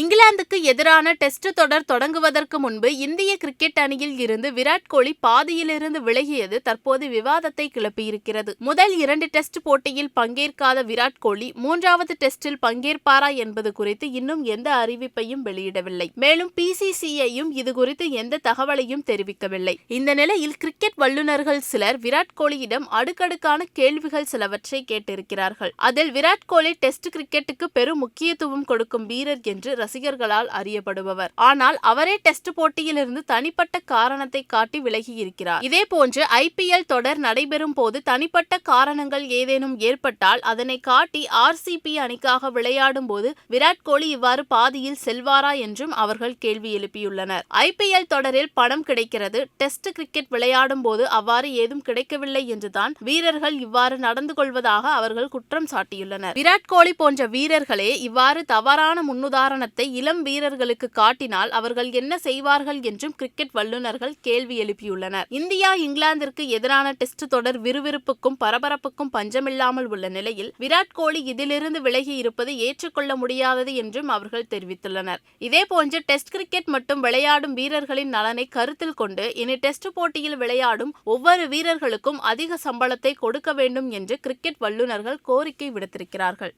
இங்கிலாந்துக்கு எதிரான டெஸ்ட் தொடர் தொடங்குவதற்கு முன்பு இந்திய கிரிக்கெட் அணியில் இருந்து விராட் கோலி பாதியிலிருந்து விலகியது தற்போது விவாதத்தை கிளப்பியிருக்கிறது. முதல் இரண்டு டெஸ்ட் போட்டியில் பங்கேற்காத விராட் கோலி மூன்றாவது டெஸ்டில் பங்கேற்பாரா என்பது குறித்து இன்னும் எந்த அறிவிப்பையும் வெளியிடவில்லை. மேலும் பிசிசிஐயும் இது குறித்து எந்த தகவலையும் தெரிவிக்கவில்லை. இந்த நிலையில் கிரிக்கெட் வல்லுநர்கள் சிலர் விராட் கோலியிடம் அடுக்கடுக்கான கேள்விகள் சிலவற்றை கேட்டிருக்கிறார்கள். அதில் விராட் கோலி டெஸ்ட் கிரிக்கெட்டுக்கு பெரும் முக்கியத்துவம் கொடுக்கும் வீரர் என்று ரசிகர்களால் அறியப்படுபவர். ஆனால் அவரே டெஸ்ட் போட்டியிலிருந்து தனிப்பட்ட காரணத்தை காட்டி விலகி இருக்கிறார் இதே போன்று ஐபிஎல் தொடர் நடைபெறும் போது தனிப்பட்ட காரணங்கள் ஏதேனும் ஏற்பட்டால் அதனை காட்டி ஆர்சிபி அணிக்காக விளையாடும் போது விராட் கோலி இவ்வாறு பாதியில் செல்வாரா என்றும் அவர்கள் கேள்வி எழுப்பியுள்ளனர். ஐபிஎல் தொடரில் பணம் கிடைக்கிறது. டெஸ்ட் கிரிக்கெட் விளையாடும் போது அவ்வாறு ஏதும் கிடைக்கவில்லை என்றுதான் வீரர்கள் இவ்வாறு நடந்து கொள்வதாக அவர்கள் குற்றம் சாட்டியுள்ளனர். விராட் கோலி போன்ற வீரர்களே இவ்வாறு தவறான முன்னுதாரணத்தை இளம் வீரர்களுக்கு காட்டினால் அவர்கள் என்ன செய்வார்கள் என்றும் கிரிக்கெட் வல்லுநர்கள் கேள்வி எழுப்பியுள்ளனர். இந்தியா இங்கிலாந்திற்கு எதிரான டெஸ்ட் தொடர் விறுவிறுப்புக்கும் பரபரப்புக்கும் பஞ்சமில்லாமல் உள்ள நிலையில் விராட் கோலி இதிலிருந்து விலகி இருப்பது ஏற்றுக்கொள்ள முடியாதது என்றும் அவர்கள் தெரிவித்துள்ளனர். இதேபோன்று டெஸ்ட் கிரிக்கெட் மட்டும் விளையாடும் வீரர்களின் நலனை கருத்தில் கொண்டு இனி டெஸ்ட் போட்டியில் விளையாடும் ஒவ்வொரு வீரர்களுக்கும் அதிக சம்பளத்தை கொடுக்க வேண்டும் என்று கிரிக்கெட் வல்லுநர்கள் கோரிக்கை விடுத்திருக்கிறார்கள்.